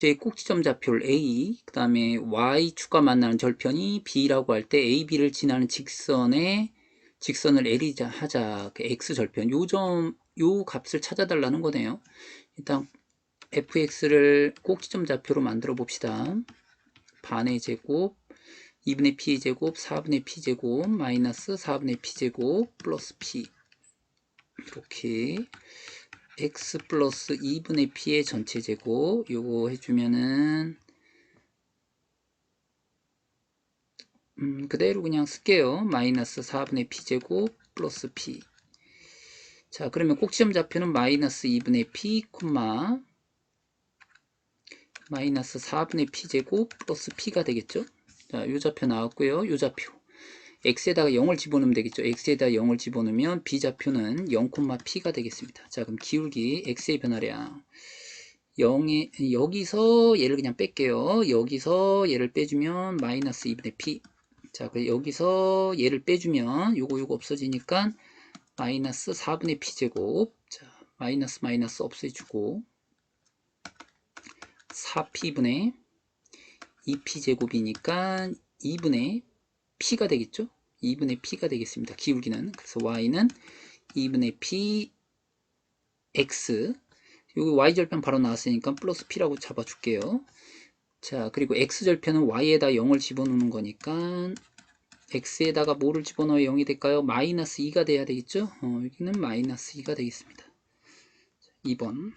제 꼭지점 좌표를 A, 그 다음에 Y축과 만나는 절편이 B라고 할 때 A, B를 지나는 직선에 직선을 L이자 하자. 그 X 절편. 요 점, 요 값을 찾아달라는 거네요. 일단 fx를 꼭지점 좌표로 만들어 봅시다. 반의 제곱, 2분의 p의 제곱, 4분의 p 제곱, 마이너스 4분의 p 제곱, 플러스 p. 이렇게 x 플러스 2분의 p의 전체 제곱 요거 해주면은 음, 그대로 그냥 쓸게요. 마이너스 4분의 p 제곱 플러스 p 자 그러면 꼭지점 좌표는 마이너스 2분의 p 콤마 마이너스 4분의 p 제곱 플러스 p가 되겠죠. 자, 요 좌표 나왔고요. 요 좌표 x에다가 0을 집어넣으면 되겠죠. x에다 0을 집어넣으면 b좌표는 0, p가 되겠습니다. 자, 그럼 기울기 x의 변화량 0에 여기서 얘를 그냥 뺄게요. 여기서 얘를 빼주면 마이너스 2분의 p. 자, 그 여기서 얘를 빼주면 요거 요거 없어지니까 마이너스 4분의 p 제곱. 자, 마이너스 마이너스 없애주고 4p분의 2p 제곱이니까 2분의 p가 되겠죠? 2분의 p가 되겠습니다. 기울기는 그래서 y는 2분의 p x 여기 y절편 바로 나왔으니까 플러스 p라고 잡아줄게요. 자 그리고 x절편은 y에다 0을 집어넣는 거니까 x에다가 뭐를 집어넣어야 0이 될까요? 마이너스 2가 돼야 되겠죠? 어, 여기는 마이너스 2가 되겠습니다. 2번